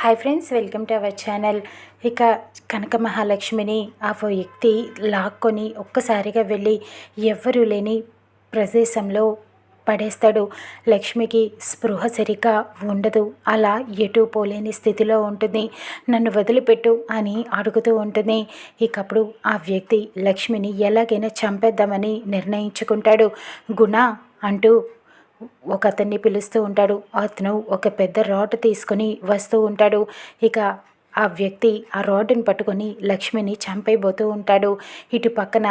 Hi friends welcome to our channel ఇక కనక మహాలక్ష్మిని ఆ వ్యక్తి లాక్కొని ఒక్కసారిగా వెళ్ళి ఎవ్వరూ లేని ప్రదేశంలో పడేస్తాడు. లక్ష్మికి స్పృహ సరిగ్గా ఉండదు. అలా ఎటు పోలేని స్థితిలో ఉంటుంది. నన్ను వదిలిపెట్టు అని అడుగుతూ ఉంటుంది. ఇకప్పుడు ఆ వ్యక్తి లక్ష్మిని ఎలాగైనా చంపేద్దామని నిర్ణయించుకుంటాడు. గుణ అంటూ ఒక అతన్ని పిలుస్తూ ఉంటాడు. అతను ఒక పెద్ద రాడ్ తీసుకొని వస్తూ ఉంటాడు. ఇక ఆ వ్యక్తి ఆ రాడ్ని పట్టుకొని లక్ష్మిని చంపైపోతూ ఉంటాడు. ఇటు పక్కన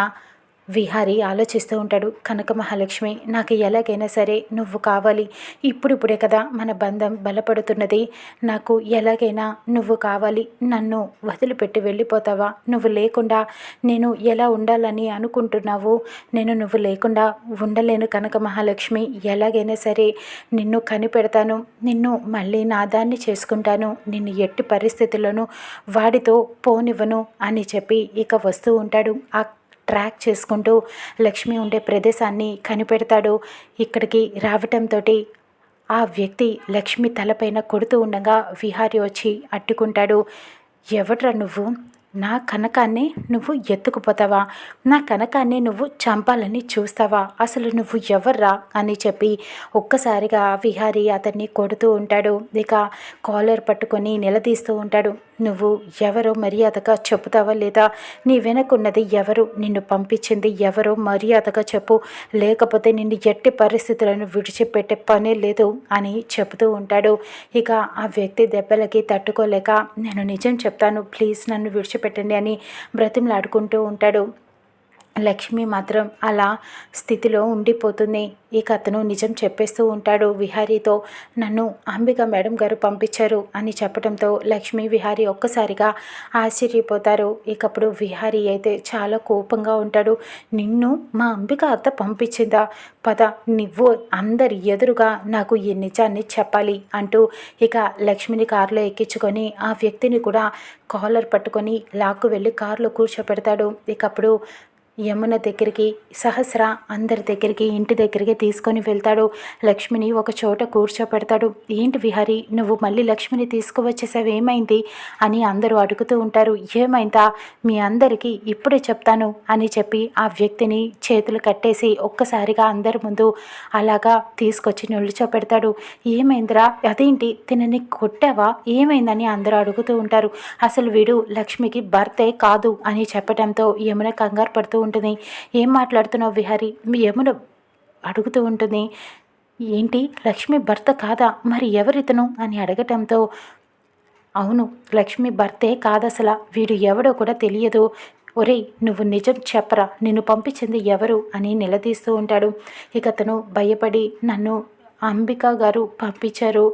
విహారి ఆలోచిస్తూ ఉంటాడు కనక మహాలక్ష్మి నాకు ఎలాగైనా సరే నువ్వు కావాలి. ఇప్పుడిప్పుడే కదా మన బంధం బలపడుతున్నది. నాకు ఎలాగైనా నువ్వు కావాలి. నన్ను వదిలిపెట్టి వెళ్ళిపోతావా? నువ్వు లేకుండా నేను ఎలా ఉండాలని అనుకుంటున్నావు? నేను నువ్వు లేకుండా ఉండలేను కనక మహాలక్ష్మి. ఎలాగైనా సరే నిన్ను కనిపెడతాను. నిన్ను మళ్ళీ నాదాన్ని చేసుకుంటాను. నిన్ను ఎట్టి పరిస్థితుల్లోనూ వాడితో పోనివ్వను అని చెప్పి ఇక వస్తూ ఉంటాడు. ఆ ట్రాక్ చేసుకుంటూ లక్ష్మి ఉండే ప్రదేశాన్ని కనిపెడతాడు. ఇక్కడికి రావటంతో ఆ వ్యక్తి లక్ష్మి తలపైన కొడుతూ ఉండగా విహారి వచ్చి అట్టుకుంటాడు ఎవడ్రా నువ్వు? నా కనకాన్ని నువ్వు ఎత్తుకుపోతావా? నా కనకాన్ని నువ్వు చంపాలని చూస్తావా? అసలు నువ్వు ఎవర్రా? అని చెప్పి ఒక్కసారిగా విహారి అతన్ని కొడుతూ ఉంటాడు. ఇక కాలర్ పట్టుకొని నిలదీస్తూ ఉంటాడు. నువ్వు ఎవరో మర్యాదగా చెబుతావా లేదా? నీ వెనకున్నది ఎవరు? నిన్ను పంపించింది ఎవరో మర్యాదగా చెప్పు. లేకపోతే నిన్ను ఎట్టి పరిస్థితులను విడిచిపెట్టే పనే లేదు అని చెబుతూ ఉంటాడు. ఇక ఆ వ్యక్తి దెబ్బలకి తట్టుకోలేక నేను నిజం చెప్తాను. ప్లీజ్ నన్ను పెట్టండి అని బ్రతిమలాడుకుంటూ ఉంటాడు. లక్ష్మి మాత్రం అలా స్థితిలో ఉండిపోతుంది. ఇక అతను నిజం చెప్పేస్తూ ఉంటాడు. విహారీతో నన్ను అంబిక మేడం గారు పంపించారు అని చెప్పడంతో లక్ష్మి విహారీ ఒక్కసారిగా ఆశ్చర్యపోతారు. ఇకప్పుడు విహారీ అయితే చాలా కోపంగా ఉంటాడు. నిన్ను మా అంబిక అత్త పంపించిందా? పద నువ్వు అందరి ఎదురుగా నాకు ఈ నిజాన్ని చెప్పాలి అంటూ ఇక లక్ష్మిని కారులో ఎక్కించుకొని ఆ వ్యక్తిని కూడా కాలర్ పట్టుకొని లాక్కు వెళ్ళి కారులో కూర్చోపెడతాడు. ఇకప్పుడు యమున దగ్గరికి సహస్ర అందరి దగ్గరికి ఇంటి దగ్గరికి తీసుకొని వెళ్తాడు. లక్ష్మిని ఒక చోట కూర్చోపెడతాడు. ఏంటి విహారి నువ్వు మళ్ళీ లక్ష్మిని తీసుకువచ్చేసావు? ఏమైంది? అని అందరూ అడుగుతూ ఉంటారు. ఏమైందా? మీ అందరికీ ఇప్పుడే చెప్తాను అని చెప్పి ఆ వ్యక్తిని చేతులు కట్టేసి ఒక్కసారిగా అందరి ముందు అలాగా తీసుకొచ్చి నిల్చోపెడతాడు. ఏమైందిరా? అదేంటి? తినని కొట్టావా? ఏమైందని అందరూ అడుగుతూ ఉంటారు. అసలు వీడు లక్ష్మికి భర్తే కాదు అని చెప్పడంతో యమున కంగారు పడుతూ ఉంటుంది. ఏం మాట్లాడుతున్నావు విహారి? యమున అడుగుతూ ఉంటుంది. ఏంటి? లక్ష్మి భర్త కాదా? మరి ఎవరితను? అని అడగటంతో అవును లక్ష్మి భర్తే కాదసలా. వీడు ఎవడో కూడా తెలియదు. ఒరేయ్ నువ్వు నిజం చెప్పరా? నిన్ను పంపించింది ఎవరు? అని నిలదీస్తూ ఉంటాడు. ఇక అతను భయపడి నన్ను అంబిక గారు పంపించారు.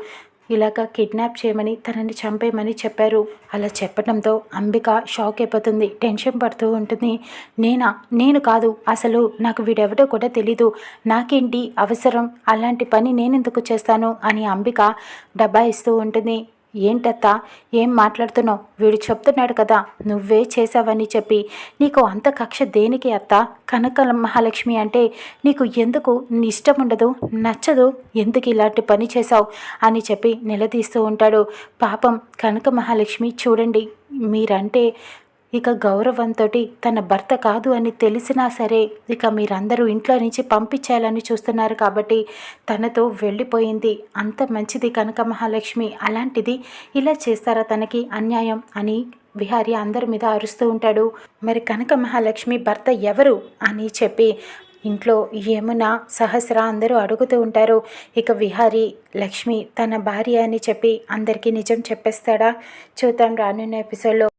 ఇలాగ కిడ్నాప్ చేయమని తనని చంపేయమని చెప్పారు. అలా చెప్పడంతో అంబిక షాక్ అయిపోతుంది. టెన్షన్ పడుతూ ఉంటుంది. నేనా? నేను కాదు. అసలు నాకు వీడెవడో కూడా తెలీదు. నాకేంటి అవసరం? అలాంటి పని నేనెందుకు చేస్తాను? అని అంబిక డబ్బా ఇస్తూ ఉంటుంది. ఏంటత్తా? ఏం మాట్లాడుతున్నావు? వీడు చెప్తున్నాడు కదా నువ్వే చేసావని చెప్పి. నీకు అంత కక్ష దేనికి అత్త? కనక మహాలక్ష్మి అంటే నీకు ఎందుకు ఇష్టం ఉండదు నచ్చదు? ఎందుకు ఇలాంటి పని చేశావు? అని చెప్పి నిలదీస్తూ ఉంటాడు. పాపం కనక మహాలక్ష్మి చూడండి మీరంటే ఇక గౌరవంతో తన భర్త కాదు అని తెలిసినా సరే ఇక మీరందరూ ఇంట్లో నుంచి పంపించాలని చూస్తున్నారు కాబట్టి తనతో వెళ్ళిపోయింది. అంత మంచిది కనక మహాలక్ష్మి. అలాంటిది ఇలా చేస్తారా తనకి అన్యాయం అని విహారి అందరి మీద అరుస్తూ ఉంటాడు. మరి కనక మహాలక్ష్మి భర్త ఎవరు అని చెప్పి ఇంట్లో యమున సహస్ర అందరూ అడుగుతూ ఉంటారు. ఇక విహారి లక్ష్మి తన భార్య అని చెప్పి అందరికీ నిజం చెప్పేస్తాడా? చూద్దాం రానున్న ఎపిసోడ్లో.